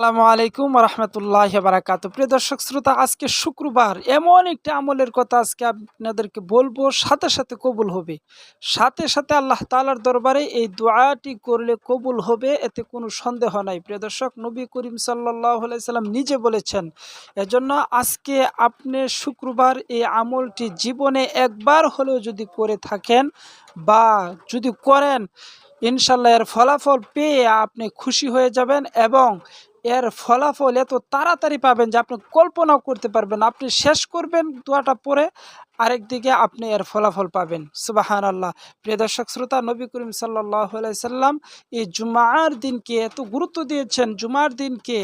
আসসালামু আলাইকুম রহমতুল্লাহ বারাকাত প্রিয় দর্শক, শ্রোতা, আজকে শুক্রবার। এমন একটি আমলের কথা আজকে আপনাদেরকে বলব, সাথে সাথে কবুল হবে। সাথে সাথে আল্লাহ তালার দরবারে এই দোয়াটি করলে কবুল হবে, এতে কোনো সন্দেহ নাই। প্রিয় দর্শক, নবী করিম সাল্লাহ সাল্লাম নিজে বলেছেন, এজন্য আজকে আপনি শুক্রবার এই আমলটি জীবনে একবার হলেও যদি করে থাকেন বা যদি করেন, ইনশাল্লাহ এর ফলাফল পেয়ে আপনি খুশি হয়ে যাবেন এবং এর ফলাফল এত তাড়াতাড়ি পাবেন যে আপনি কল্পনাও করতে পারবেন আপনি শেষ করবেন দোয়াটা পরে আরেকদিকে আপনি এর ফলাফল পাবেন। সুবাহান আল্লাহ প্রিয় দর্শক, শ্রোতা, নবী করিম সাল্লাহ সাল্লাম এই জুমার দিনকে এত গুরুত্ব দিয়েছেন। জুমার দিনকে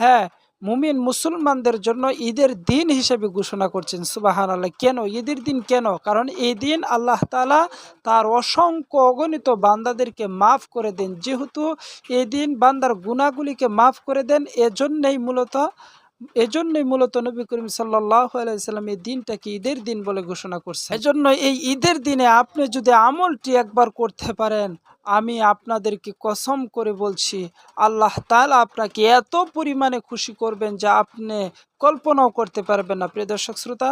হ্যাঁ মুমিন মুসলমানদের জন্য ঈদের দিন হিসেবে ঘোষণা করছেন সুবাহান আল্লাহ কেন? ঈদের দিন কেন? কারণ এই দিন আল্লাহ তালা তার অসংখ্য অগণিত বান্দাদেরকে মাফ করে দেন। যেহেতু এই দিন বান্দার গুণাগুলিকে মাফ করে দেন, এজন্যেই মূলত এজন্যই মূলত নবী করিম সাল্লাহ আলাইসাল্লাম এই দিনটাকে ঈদের দিন বলে ঘোষণা করছে এজন্য এই ঈদের দিনে আপনি যদি আমলটি একবার করতে পারেন, আমি আপনাদেরকে কসম করে বলছি, আল্লাহ তালা আপনাকে এত পরিমাণে খুশি করবেন যা আপনি কল্পনাও করতে পারবেন না। প্রিয় দর্শক, শ্রোতা,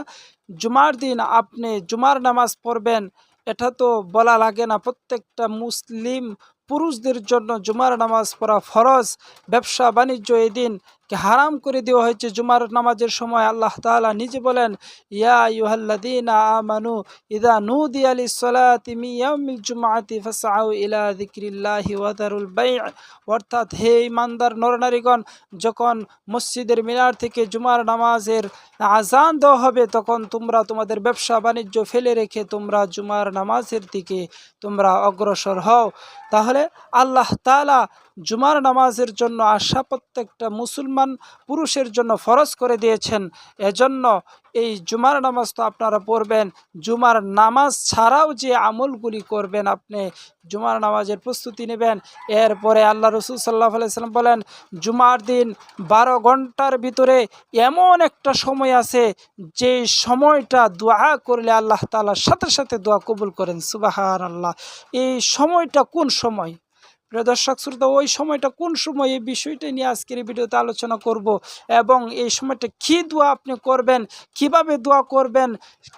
জুমার দিন আপনি জুমার নামাজ পড়বেন, এটা তো বলা লাগে না, প্রত্যেকটা মুসলিম পুরুষদের জন্য জুমার নামাজ পড়া ফরজ। ব্যবসা বাণিজ্য এদিন কে হারাম করে দেওয়া হয়েছে জুমার নামাজের সময় আল্লাহ তাআলা নিজে বলেন, ইয়া ইউহাল্লাদিনা আমানু ইদা নুদি আলি সলাতি জুমাতি ফাসআউ ইলা যিকরিল্লাহি ওয়া দারুল বাই' অর্থাৎ হে ইমানদার নরনারীগণ, যখন মসজিদের মিনার থেকে জুমার নামাজের আজান দেওয়া হবে, তখন তোমরা তোমাদের ব্যবসা বাণিজ্য ফেলে রেখে তোমরা জুমার নামাজের দিকে তোমরা অগ্রসর হও। তাহলে আল্লাহ তাআলা জুমার নামাজের জন্য আশা প্রত্যেকটা মুসলমান পুরুষের জন্য ফরজ করে দিয়েছেন। এজন্য এই জুমার নামাজ তো আপনারা পড়বেন। জুমার নামাজ ছাড়াও যে আমলগুলি করবেন আপনি, জুমার নামাজের প্রস্তুতি নেবেন। এরপরে আল্লাহ রসুল সাল্লাহ আলাইসাল্লাম বলেন, জুমার দিন বারো ঘণ্টার ভিতরে এমন একটা সময় আছে, যে সময়টা দোয়া করলে আল্লাহ তালার সাথে সাথে দোয়া কবুল করেন। সুবাহার আল্লাহ এই সময়টা কোন সময়? প্রিয় দর্শক, শ্রোতা, ওই সময়টা কোন সময় এই বিষয়টা নিয়ে আজকের এই ভিডিওতে আলোচনা করব এবং এই সময়টা কী দোয়া আপনি করবেন, কীভাবে দোয়া করবেন,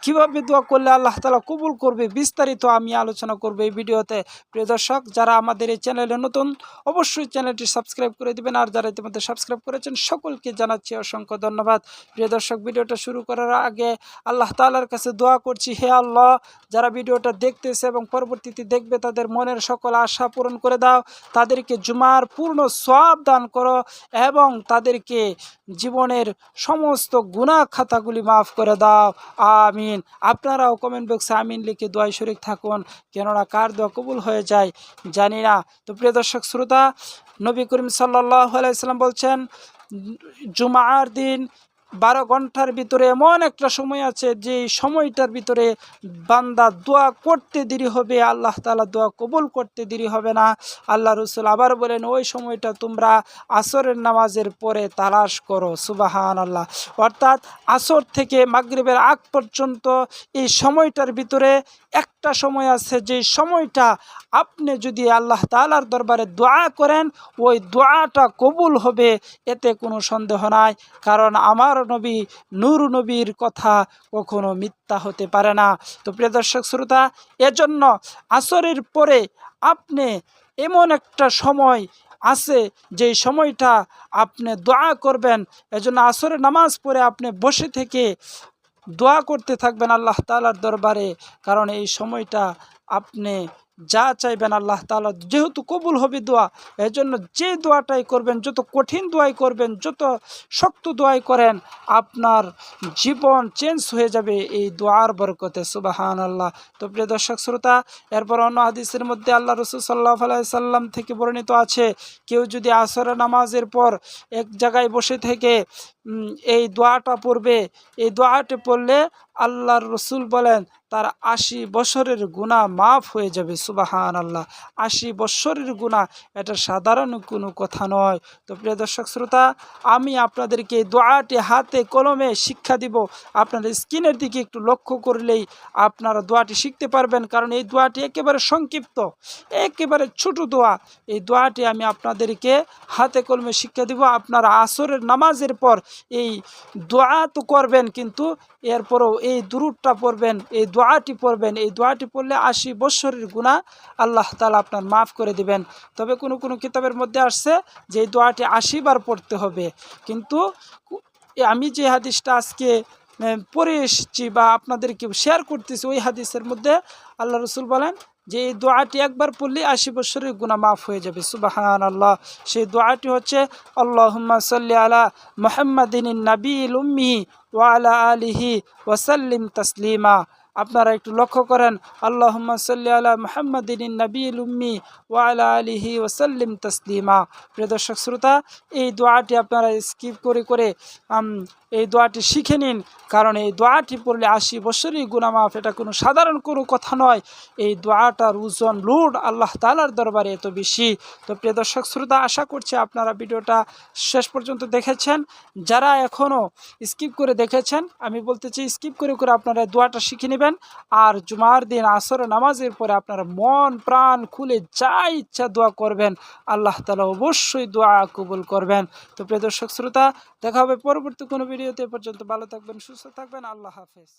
কীভাবে দোয়া করলে আল্লাহ তালা কবুল করবে বিস্তারিত আমি আলোচনা করব এই ভিডিওতে। প্রিয় দর্শক, যারা আমাদের এই চ্যানেলে নতুন, অবশ্যই চ্যানেলটি সাবস্ক্রাইব করে দিবেন আর যারা ইতিমধ্যে সাবস্ক্রাইব করেছেন সকলকে জানাচ্ছি অসংখ্য ধন্যবাদ। প্রিয় দর্শক, ভিডিওটা শুরু করার আগে আল্লাহ তালার কাছে দোয়া করছি, হে আল্লাহ, যারা ভিডিওটা দেখতেছে এবং পরবর্তীতে দেখবে তাদের মনের সকল আশা পূরণ করে দাও। তাদেরকে জুমার পূর্ণ সব দান করো এবং তাদেরকে জীবনের সমস্ত গুণা খাতাগুলি মাফ করে দাও। আমিন। আপনারাও কমেন্ট বক্সে আমিন লিখে দোয়াই শরিক থাকুন, কেননা কার দোয়া কবুল হয়ে যায় জানি না। তো প্রিয় দর্শক, শ্রোতা, নবী করিম সাল্লাহ আলাইসাল্লাম বলছেন জুমার দিন বারো ঘণ্টার ভিতরে এমন একটা সময় আছে যে সময়টার ভিতরে বান্দা দোয়া করতে দেরি হবে, আল্লাহ তালা দোয়া কবুল করতে দেরি হবে না। আল্লাহ রসুল আবার বলেন, ওই সময়টা তোমরা আসরের নামাজের পরে তালাশ করো। সুবাহান আল্লাহ অর্থাৎ আসর থেকে মাগরিবের আগ পর্যন্ত এই সময়টার ভিতরে একটা সময় আছে যে সময়টা আপনি যদি আল্লাহ তালার দরবারে দোয়া করেন, ওই দোয়াটা কবুল হবে, এতে কোনো সন্দেহ নাই। কারণ আমার নবী, নূর নবীর কথা কখনো মিথ্যা হতে পারে না। তো প্রিয় দর্শক, শ্রোতা, এজন্য আসরের পরে আপনি এমন একটা সময় আছে যে সময়টা আপনি দোয়া করবেন। এজন্য আসরের নামাজ পড়ে আপনি বসে থেকে দোয়া করতে থাকবেন আল্লাহ তালার দরবারে, কারণ এই সময়টা আপনি যা চাইবেন আল্লাহ তালা যেহেতু কবুল হবে দোয়া এই জন্য যে দোয়াটাই করবেন, যত কঠিন দোয়াই করবেন, যত শক্ত দোয়াই করেন, আপনার জীবন চেঞ্জ হয়ে যাবে এই দোয়ার বরকতে সুবাহান আল্লাহ তো প্রিয় দর্শক, শ্রোতা, এরপর অন্য হাদিসের মধ্যে আল্লাহ রসুল সাল্লাহ সাল্লাম থেকে বর্ণিত আছে, কেউ যদি আসর নামাজের পর এক জায়গায় বসে থেকে এই দোয়াটা পড়বে। এই দোয়াটি পড়লে আল্লাহর রসুল বলেন, তার আশি বছরের গুণা মাফ হয়ে যাবে সুবাহান আল্লাহ আশি বছরের গুণা এটা সাধারণ কোনো কথা নয়। তো প্রিয় দর্শক শ্রোতা, আমি আপনাদেরকে এই দোয়াটি হাতে কলমে শিক্ষা দিব। আপনার স্কিনের দিকে একটু লক্ষ্য করলেই আপনারা দোয়াটি শিখতে পারবেন, কারণ এই দোয়াটি একেবারে সংক্ষিপ্ত, একেবারে ছোট দোয়া। এই দোয়াটি আমি আপনাদেরকে হাতে কলমে শিক্ষা দিব। আপনারা আসরের নামাজের পর এই দোয়া তো করবেন কিন্তু এরপরও এই দুরুদটা পড়বেন, এই দোয়াটি পড়বেন, এই দোয়াটি পড়লে আশি বৎসরের গুণা আল্লাহ তালা আপনার মাফ করে দিবেন। তবে কোনো কোনো কিতাবের মধ্যে আসছে যে এই দোয়াটি আশিবার পড়তে হবে। কিন্তু আমি যে হাদিসটা আজকে পড়ে এসেছি বা আপনাদেরকে শেয়ার করতেছি ওই হাদিসের মধ্যে আল্লাহ রসুল বলেন যে এই দোয়াটি একবার পড়লে আশি বছরের গুণা মাফ হয়ে যাবে। সুবাহান আল্লাহ সেই দোয়াটি হচ্ছে, আল্লাহম্মা সাল্লি আলা মোহাম্মদিন নাবিল উম্মি ওয়ালা আলিহি ওয়াসাল্লিম তাসলিমা। আপনারা একটু লক্ষ্য করেন, আল্লাহুম্মা সাল্লি আলা মোহাম্মদিন নাবিল উম্মি ওয়ালা আলিহি ওয়াসাল্লিম তাসলিমা। প্রিয় দর্শক শ্রোতা, এই দোয়াটি আপনারা স্কিপ করে করে এই দোয়াটি শিখে নিন, কারণ এই দোয়াটি পড়লে আশি বছরই গুনামাফ এটা কোনো সাধারণ কোনো কথা নয়। এই দোয়াটার ওজন, লোড আল্লাহ তালার দরবারে এত বেশি। তো প্রিয় দর্শক শ্রোতা, আশা করছি আপনারা ভিডিওটা শেষ পর্যন্ত দেখেছেন। যারা এখনও স্কিপ করে দেখেছেন, আমি বলতে চাই স্কিপ করে করে আপনারা দোয়াটা শিখে নেবেন। আর জুমার দিন আসর নামাজের পরে আপনার মন, প্রাণ খুলে যা ইচ্ছা দোয়া করবেন, আল্লাহ তালা অবশ্যই দোয়া কবুল করবেন। তো প্রিয় দর্শক, শ্রোতা, দেখা হবে পরবর্তী কোনো ভিডিওতে। পর্যন্ত ভালো থাকবেন, সুস্থ থাকবেন, আল্লাহ হাফেজ।